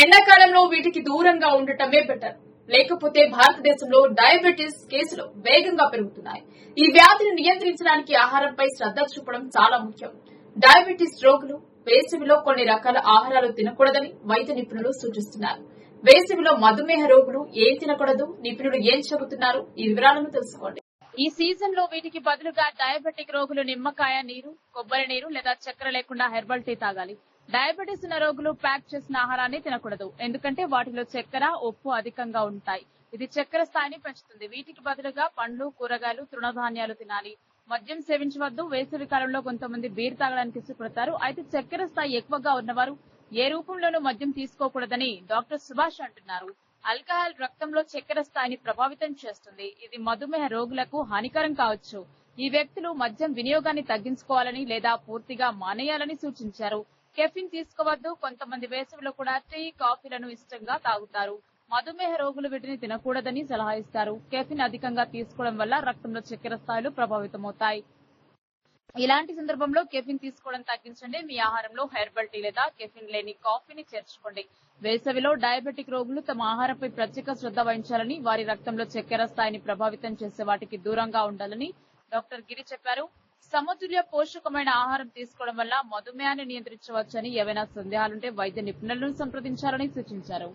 ఎండాకాలంలో వీటికి దూరంగా ఉండటమే బెటర్ లేకపోతే భారతదేశంలో డయాబెటీస్ కేసులు వేగంగా పెరుగుతున్నాయి. ఈ వ్యాధిని నియంత్రించడానికి ఆహారంపై శ్రద్ధ చూపడం చాలా ముఖ్యం. డయాబెటీస్ రోగులు వేసవిలో కొన్ని రకాల ఆహారాలు తినకూడదని వైద్య నిపుణులు సూచిస్తున్నారు. వేసవిలో మధుమేహ రోగులు ఏం తినకూడదు నిపుణులు ఏం చెబుతున్నారు? ఈ వివరాలను తెలుసుకోండి. ఈ సీజన్లో వీటికి బదులుగా డయాబెటిక్ రోగులు నిమ్మకాయ నీరు కొబ్బరి నీరు లేదా చక్కెర లేకుండా హెర్బల్ టీ తాగాలి. డయాబెటీస్ ఉన్న రోగులు ప్యాక్ చేసిన ఆహారాన్ని తినకూడదు. ఎందుకంటే వాటిలో చక్కెర ఉప్పు అధికంగా ఉంటాయి. ఇది చక్కెర స్థాయిని పెంచుతుంది. వీటికి బదులుగా పండ్లు కూరగాయలు తృణధాన్యాలు తినాలి. మద్యం సేవించవద్దు. వేసవి కాలంలో కొంతమంది బీర్ తాగడానికి ఇష్టపడతారు. అయితే చక్కెర స్థాయి ఎక్కువగా ఉన్నవారు ఏ రూపంలోనూ మద్యం తీసుకోకూడదని డాక్టర్ సుభాష్ అంటున్నారు. ఆల్కహాల్ రక్తంలో చక్కెర స్థాయిని ప్రభావితం చేస్తుంది. ఇది మధుమేహ రోగులకు హానికరం కావచ్చు. ఈ వ్యక్తులు మద్యం వినియోగాన్ని తగ్గించుకోవాలని లేదా పూర్తిగా మానేయాలని సూచించారు. కెఫిన్ తీసుకోవద్దు. కొంతమంది వేసవిలో కూడా టీ కాఫీలను ఇష్టంగా తాగుతారు. మధుమేహ రోగులు వీటిని తినకూడదని సలహా ఇస్తారు. కెఫిన్ అధికంగా తీసుకోవడం వల్ల రక్తంలో చక్కెర స్థాయిలు ప్రభావితమవుతాయి. ఇలాంటి సందర్భంలో కెఫిన్ తీసుకోవడం తగ్గించండి. మీ ఆహారంలో హెర్బల్ టీ లేదా కెఫిన్ లేని కాఫీని చేర్చుకోండి. వేసవిలో డయాబెటిక్ రోగులు తమ ఆహారంపై ప్రత్యేక శ్రద్ధ వహించాలని వారి రక్తంలో చక్కెర స్థాయిని ప్రభావితం చేసే వాటికి దూరంగా ఉండాలని డాక్టర్ గిరి చెప్పారు. సమతుల్య పోషకమైన ఆహారం తీసుకోవడం వల్ల మధుమేహాన్ని నియంత్రించవచ్చని ఏవైనా సందేహాలుంటే వైద్య నిపుణులను సంప్రదించాలని సూచించారు.